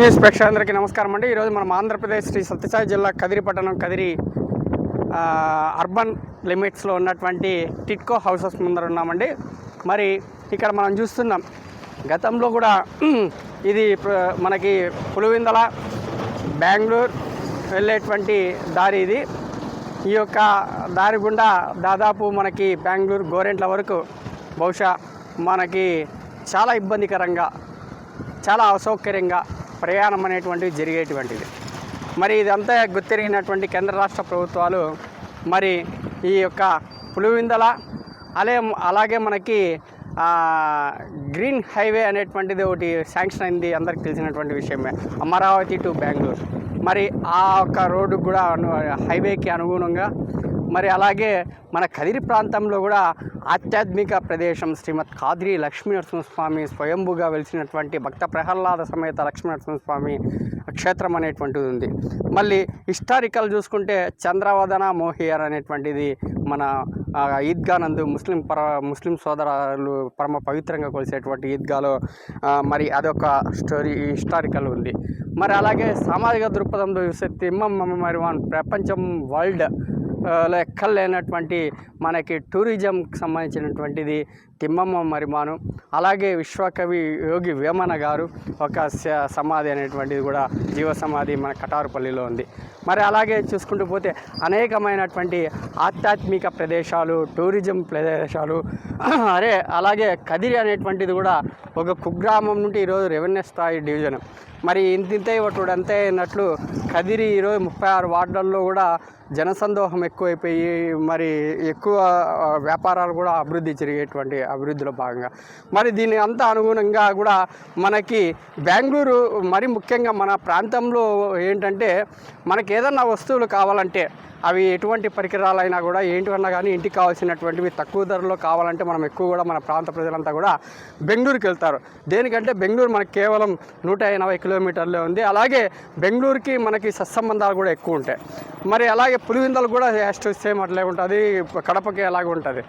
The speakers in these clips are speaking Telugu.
ప్రేక్షకులందరికీ నమస్కారం అండి. ఈరోజు మనం ఆంధ్రప్రదేశ్ శ్రీ సత్యసాయి జిల్లా కదిరి పట్టణం కదిరి అర్బన్ లిమిట్స్లో ఉన్నటువంటి టిట్కో హౌసెస్ ముందర ఉన్నామండి. మరి ఇక్కడ మనం చూస్తున్నాం గతంలో కూడా ఇది మనకి పులివిందల బెంగళూరు వెళ్ళేటువంటి దారి ఇది. ఈ యొక్క దారి గుండా దాదాపు మనకి బెంగళూరు గోరెంట్ల వరకు బహుశా మనకి చాలా ఇబ్బందికరంగా చాలా అసౌకర్యంగా ప్రయాణం అనేటువంటివి జరిగేటువంటిది. మరి ఇదంతా గుర్తిరిగినటువంటి కేంద్ర రాష్ట్ర ప్రభుత్వాలు మరి ఈ యొక్క పులివిందల అలే అలాగే మనకి గ్రీన్ హైవే అనేటువంటిది ఒకటి శాంక్షన్ అయింది అందరికి తెలిసినటువంటి విషయమే. అమరావతి టు బెంగళూరు. మరి ఆ యొక్క రోడ్డు కూడా హైవేకి అనుగుణంగా మరి అలాగే మన కదిరి ప్రాంతంలో కూడా ఆధ్యాత్మిక ప్రదేశం శ్రీమద్ కాద్రి లక్ష్మీనరసింహస్వామి స్వయంభుగా వెలిసినటువంటి భక్త ప్రహ్లాద సమేత లక్ష్మీనరసింహస్వామి క్షేత్రం అనేటువంటిది ఉంది. మళ్ళీ హిస్టారికల్ చూసుకుంటే చంద్రవదన మోహియర్ అనేటువంటిది మన ఈద్గా నందు ముస్లిం పర ముస్లిం సోదరులు పరమ పవిత్రంగా కొలిసేటువంటి ఈద్గాలో మరి అదొక స్టోరీ హిస్టారికల్ ఉంది. మరి అలాగే సామాజిక దృక్పథంలో చూస్తే తిమ్మమ్మ మరి మన ప్రపంచం వరల్డ్ లెక్కలేనటువంటి మనకి టూరిజంకి సంబంధించినటువంటిది తిమ్మమ్మ మరిమాను. అలాగే విశ్వకవి యోగి వేమన గారు ఒక స- సమాధి అనేటువంటిది కూడా జీవ సమాధి మన కటారుపల్లిలో ఉంది. మరి అలాగే చూసుకుంటూ పోతే అనేకమైనటువంటి ఆధ్యాత్మిక ప్రదేశాలు టూరిజం ప్రదేశాలు అరే అలాగే కదిరి అనేటువంటిది కూడా ఒక కుగ్రామం నుండి ఈరోజు రెవెన్యూ స్థాయి డివిజన్. మరి ఇంతింతే ఒకటి అంతే అయినట్లు కదిరి ఈరోజు ముప్పై ఆరు వార్డుల్లో కూడా జనసందోహం ఎక్కువైపోయి మరి ఎక్కువ వ్యాపారాలు కూడా అభివృద్ధి జరిగేటువంటి అభివృద్ధిలో భాగంగా. మరి దీని అంతా అనుగుణంగా కూడా మనకి బెంగళూరు మరి ముఖ్యంగా మన ప్రాంతంలో ఏంటంటే మనకి ఏదన్నా వస్తువులు కావాలంటే అవి ఎటువంటి పరికరాలైనా కూడా ఏంటివన్నా కానీ ఇంటికి కావాల్సినటువంటివి తక్కువ ధరలో కావాలంటే మనం ఎక్కువ కూడా మన ప్రాంత ప్రజలంతా కూడా బెంగళూరుకి వెళ్తారు. దేనికంటే బెంగళూరు మనకి కేవలం నూట ఎనభై కిలోమీటర్లే ఉంది. అలాగే బెంగళూరుకి మనకి సత్సంబంధాలు కూడా ఎక్కువ ఉంటాయి. మరి అలాగే పులివిందలు కూడా యాస్ట్ సేమ్ అట్లే ఉంటుంది. కడపకి అలాగే ఉంటుంది.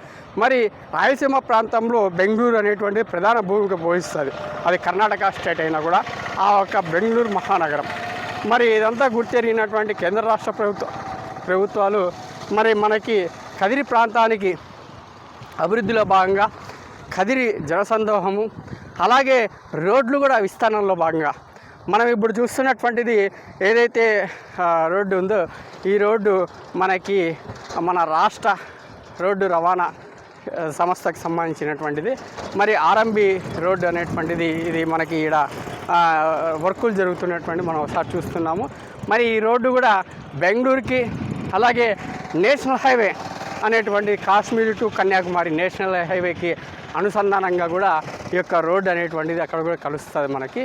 మరి రాయలసీమ ప్రాంతంలో బెంగళూరు అనేటువంటి ప్రధాన భూమిక పోషిస్తుంది. అది కర్ణాటక స్టేట్ అయినా కూడా ఆ యొక్క బెంగళూరు మహానగరం. మరి ఇదంతా గుర్తెరిగినటువంటి కేంద్ర రాష్ట్ర ప్రభుత్వం ప్రభుత్వాలు మరి మనకి కదిరి ప్రాంతానికి అభివృద్ధిలో భాగంగా కదిరి జనసందోహము అలాగే రోడ్లు కూడా విస్తరణలో భాగంగా. మనం ఇప్పుడు చూస్తున్నటువంటిది ఏదైతే రోడ్డు ఉందో ఈ రోడ్డు మనకి మన రాష్ట్ర రోడ్డు రవాణా సంస్థకు సంబంధించినటువంటిది. మరి ఆర్ఎంబి రోడ్డు అనేటువంటిది ఇది మనకి ఈడ వర్కులు జరుగుతున్నటువంటి మనం ఒకసారి చూస్తున్నాము. మరి ఈ రోడ్డు కూడా బెంగళూరుకి అలాగే నేషనల్ హైవే అనేటువంటి కాశ్మీర్ టు కన్యాకుమారి నేషనల్ హైవేకి అనుసంధానంగా కూడా ఈ యొక్క రోడ్డు అనేటువంటిది అక్కడ కూడా కలుస్తుంది మనకి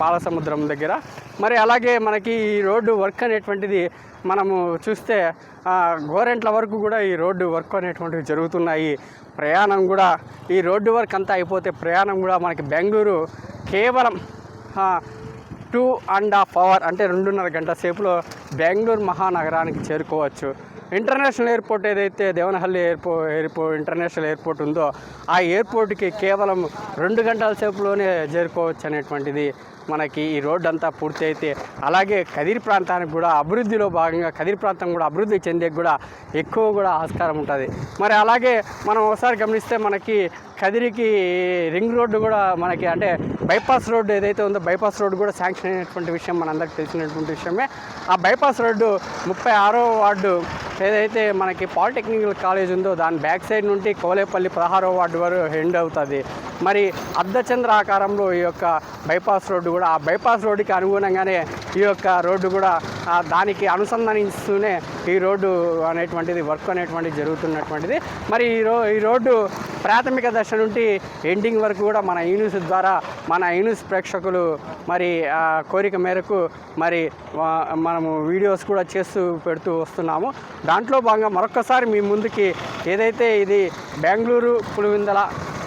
పాలసముద్రం దగ్గర. మరి అలాగే మనకి ఈ రోడ్డు వర్క్ అనేటువంటిది మనము చూస్తే గోరెంట్ల వరకు కూడా ఈ రోడ్డు వర్క్ అనేటువంటివి జరుగుతున్నాయి. ప్రయాణం కూడా ఈ రోడ్డు వర్క్ అంతా అయిపోతే ప్రయాణం కూడా మనకి బెంగళూరు కేవలం టూ అండ్ హాఫ్ అవర్ అంటే రెండున్నర గంటల సేపులో బెంగళూరు మహానగరానికి చేరుకోవచ్చు. ఇంటర్నేషనల్ ఎయిర్పోర్ట్ ఏదైతే దేవనహల్లి ఎయిర్పో ఎయిర్పోర్ట్ ఇంటర్నేషనల్ ఎయిర్పోర్ట్ ఉందో ఆ ఎయిర్పోర్ట్కి కేవలం రెండు గంటల సేపులోనే చేరుకోవచ్చు అనేటువంటిది మనకి ఈ రోడ్డు అంతా పూర్తి అయితే. అలాగే కదిరి ప్రాంతానికి కూడా అభివృద్ధిలో భాగంగా కదిరి ప్రాంతం కూడా అభివృద్ధి చెందే కూడా ఎక్కువ కూడా ఆస్కారం ఉంటుంది. మరి అలాగే మనం ఒకసారి గమనిస్తే మనకి కదిరికి రింగ్ రోడ్డు కూడా మనకి అంటే బైపాస్ రోడ్డు ఏదైతే ఉందో బైపాస్ రోడ్డు కూడా శాంక్షన్ అయినటువంటి విషయం మనందరికీ తెలిసినటువంటి విషయమే. ఆ బైపాస్ రోడ్డు ముప్పై ఆరో వార్డు ఏదైతే మనకి పాలిటెక్నికల్ కాలేజ్ ఉందో దాని బ్యాక్ సైడ్ నుండి కోలేపల్లి పదహారో వార్డు వరకు ఎండ్ అవుతుంది. మరి అర్ధచంద్ర ఆకారంలో ఈ యొక్క బైపాస్ రోడ్డు కూడా ఆ బైపాస్ రోడ్డుకి అనుగుణంగానే ఈ యొక్క రోడ్డు కూడా దానికి అనుసంధానిస్తూనే ఈ రోడ్డు అనేటువంటిది వర్క్ అనేటువంటిది జరుగుతున్నటువంటిది. మరి ఈ రో ఈ రోడ్డు ప్రాథమిక దశ నుండి ఎండింగ్ వరకు కూడా మన యూనిస్ ద్వారా మన యూనిస్ ప్రేక్షకులు మరి కోరిక మేరకు మరి మనము వీడియోస్ కూడా చేస్తూ పెడుతూ వస్తున్నాము. దాంట్లో భాగంగా మరొకసారి మీ ముందుకి ఏదైతే ఇది బెంగళూరు పులివిందల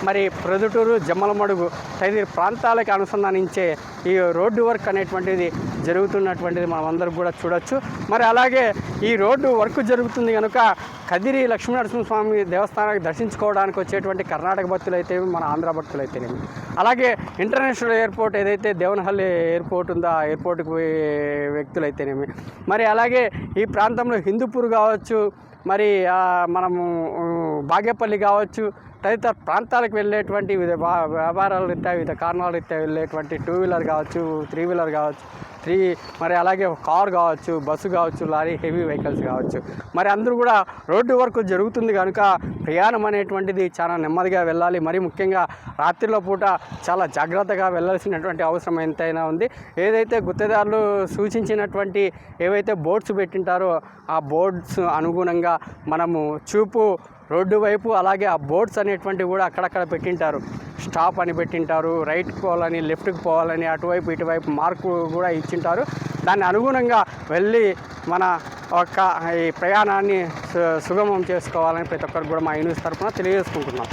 మరి ప్రొదుటూరు జమ్మలమడుగు తదితర ప్రాంతాలకు అనుసంధానించే ఈ రోడ్డు వర్క్ అనేటువంటిది జరుగుతున్నటువంటిది మనం అందరం కూడా చూడొచ్చు. మరి అలాగే ఈ రోడ్డు వర్క్ జరుగుతుంది కనుక కదిరి లక్ష్మీనరసింహస్వామి దేవస్థానానికి దర్శించుకోవడానికి వచ్చేటువంటి కర్ణాటక భక్తులు అయితే మన ఆంధ్ర భక్తులు అయితేనేమి అలాగే ఇంటర్నేషనల్ ఎయిర్పోర్ట్ ఏదైతే దేవనహల్లి ఎయిర్పోర్ట్ ఉందో ఆ ఎయిర్పోర్ట్కి పోయే వ్యక్తులు అయితేనేమి మరి అలాగే ఈ ప్రాంతంలో హిందూపూర్ కావచ్చు మరి మనము బాగేపల్లి కావచ్చు తదితర ప్రాంతాలకు వెళ్ళేటువంటి వివిధ వా- వ్యాపారాల రీత్యా వివిధ కారణాల రీత్యా వెళ్ళేటువంటి టూ వీలర్ కావచ్చు త్రీ వీలర్ కావచ్చు త్రీ మరి అలాగే కార్ కావచ్చు బస్సు కావచ్చు లారీ హెవీ వెహికల్స్ కావచ్చు. మరి అందరూ కూడా రోడ్డు వరకు జరుగుతుంది కనుక ప్రయాణం అనేటువంటిది చాలా నెమ్మదిగా వెళ్ళాలి. మరి ముఖ్యంగా రాత్రిలో పూట చాలా జాగ్రత్తగా వెళ్ళాల్సినటువంటి అవసరం ఎంతైనా ఉంది. ఏదైతే గుత్తేదారులు సూచించినటువంటి ఏవైతే బోర్డ్స్ పెట్టింటారో ఆ బోర్డ్స్ అనుగుణంగా మనము చూపు రోడ్డు వైపు అలాగే ఆ బోర్డ్స్ అనేటువంటివి కూడా అక్కడక్కడ పెట్టింటారు. స్టాప్ అని పెట్టింటారు రైట్కి పోవాలని లెఫ్ట్కి పోవాలని అటువైపు ఇటువైపు మార్కు కూడా ఇచ్చింటారు. దాన్ని అనుగుణంగా వెళ్ళి మన ఒక ఈ ప్రయాణాన్ని సు- సుగమం చేసుకోవాలని ప్రతి ఒక్కరు కూడా మా యూనివర్స్ తరఫున తెలియజేసుకుంటున్నాం.